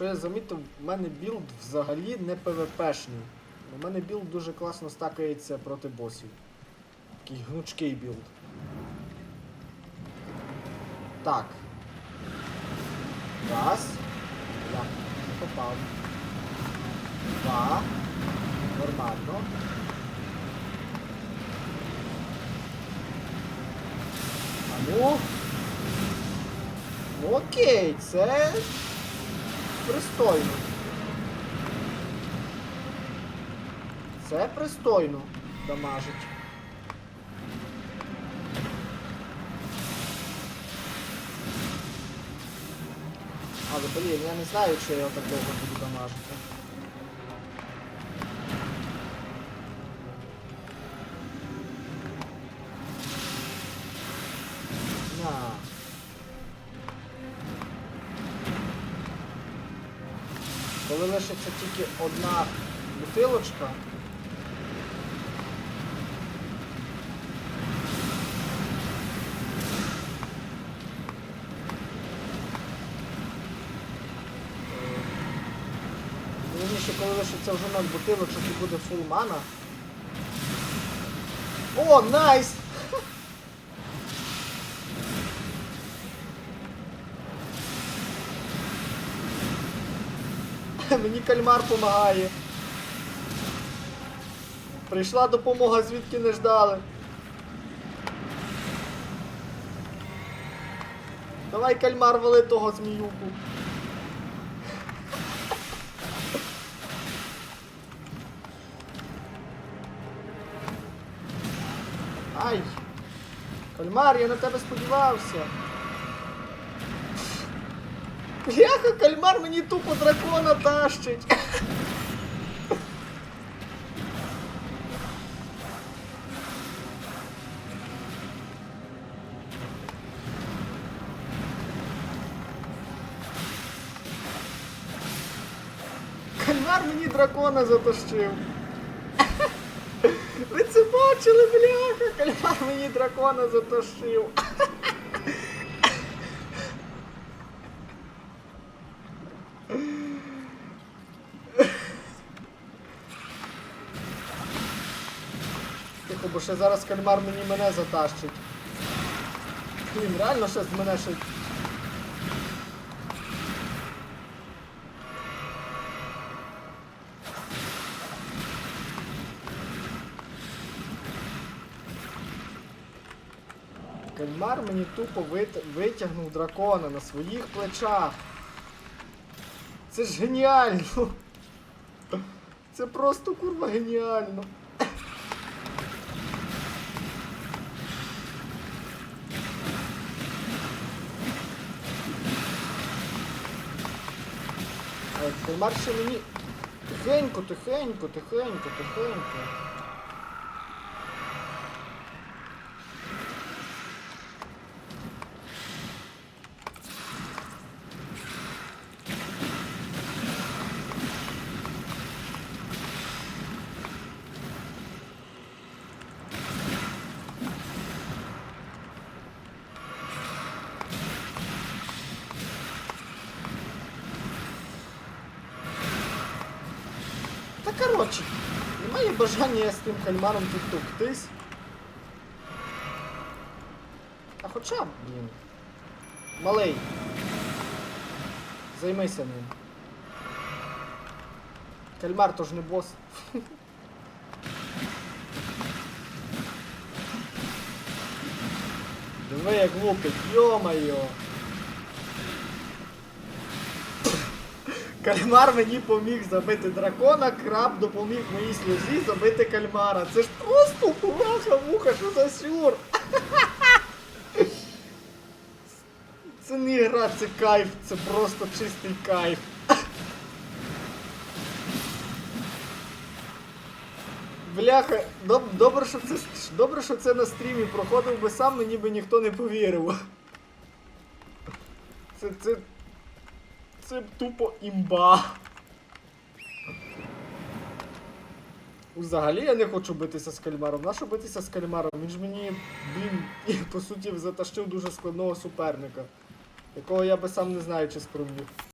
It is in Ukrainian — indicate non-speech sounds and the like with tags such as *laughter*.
Що я замітив, в мене білд взагалі не ПВПшний. У мене білд дуже класно стакається проти босів. Такий гнучкий білд. Так. Раз. Я попав. Два. Нормально. А ну. Окей, це пристойно. Це пристойно дамажить. Але, блін, я не знаю, чи я його так довго буду дамажити. На. Коли лишиться тільки одна бутилочка. Вірніше, коли лишиться вже ноль бутилочок і буде фул мана. О, найс! *laughs* Мені кальмар помагає. Прийшла допомога, звідки не ждали. Давай кальмар вали того зміюку. Ай! Кальмар, я на тебе сподівався. Бляха, кальмар мені тупо дракона тащить. Кальмар мені дракона затащив. Ви це бачили, бляха? Кальмар мені дракона затащив. Тихо, бо ще зараз кальмар мені мене затащить. Блін, реально ще з мене ще. Кальмар мені тупо вит- витягнув дракона на своїх плечах. Це ж геніально. Це просто курва геніально. Кальмар мені. Тихенько, тихенько, тихенько, тихенько. Коротше, немає бажання з тим кальмаром тут товктись. А хоча, б, блін. Малий. Займися ним. Кальмар то не бос. *laughs* Диви як лупить, йо-моє. Кальмар мені поміг забити дракона, краб допоміг моїй сльозі забити кальмара. Це ж просто пураха муха, що за сюр. Це не гра, це кайф, це просто чистий кайф. Бляха, доб- добре, що це добре, що це на стрімі проходив би сам, мені би ніхто не повірив. Це, це, це тупо імба. Взагалі я не хочу битися з кальмаром. Нащо битися з кальмаром? Він ж мені, блін, *laughs* по суті, затащив дуже складного суперника, якого я би сам не знаю, чи спроміг.